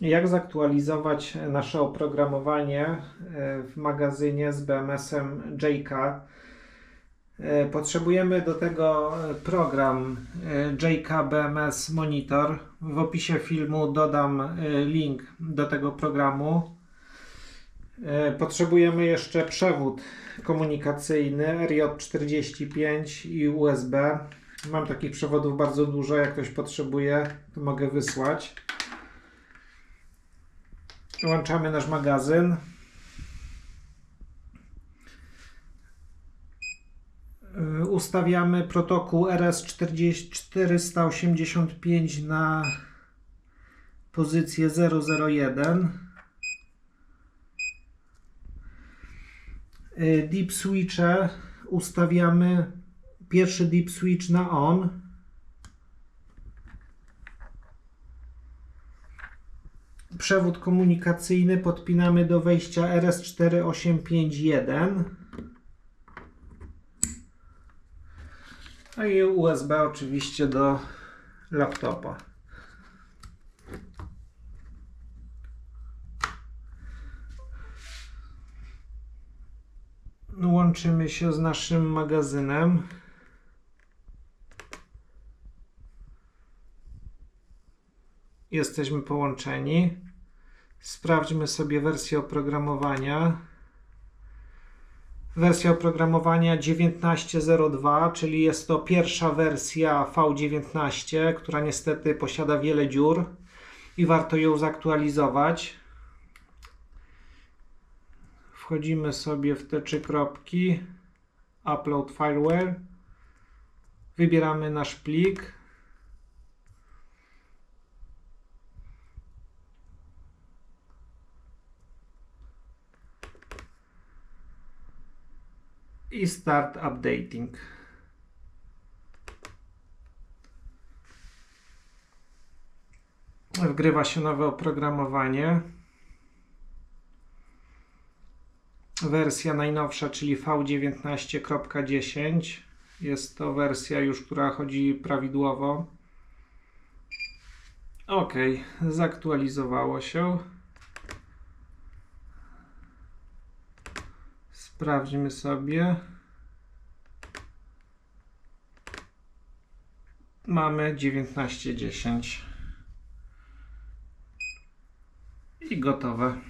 Jak zaktualizować nasze oprogramowanie e, w magazynie z BMS-em JK? E, Potrzebujemy do tego program e, JK BMS Monitor. W opisie filmu dodam link do tego programu. Potrzebujemy jeszcze przewód komunikacyjny RJ45 i USB. Mam takich przewodów bardzo dużo. Jak ktoś potrzebuje, to mogę wysłać. Włączamy nasz magazyn. Y, Ustawiamy protokół RS485 na pozycję 001. Y, Deep switche ustawiamy pierwszy deep switch na on. Przewód komunikacyjny podpinamy do wejścia RS4851. No i USB oczywiście do laptopa. Łączymy się z naszym magazynem. Jesteśmy połączeni. Sprawdźmy sobie wersję oprogramowania. Wersja oprogramowania 19.02, czyli jest to pierwsza wersja V19, która niestety posiada wiele dziur i warto ją zaktualizować. Wchodzimy sobie w te trzy kropki. Upload fireware. Wybieramy nasz plik. I start updating. Wgrywa się nowe oprogramowanie. Wersja najnowsza, czyli V19.10. Jest to wersja już, która chodzi prawidłowo. Ok, zaktualizowało się. Sprawdźmy sobie. Mamy 19.10 i gotowe.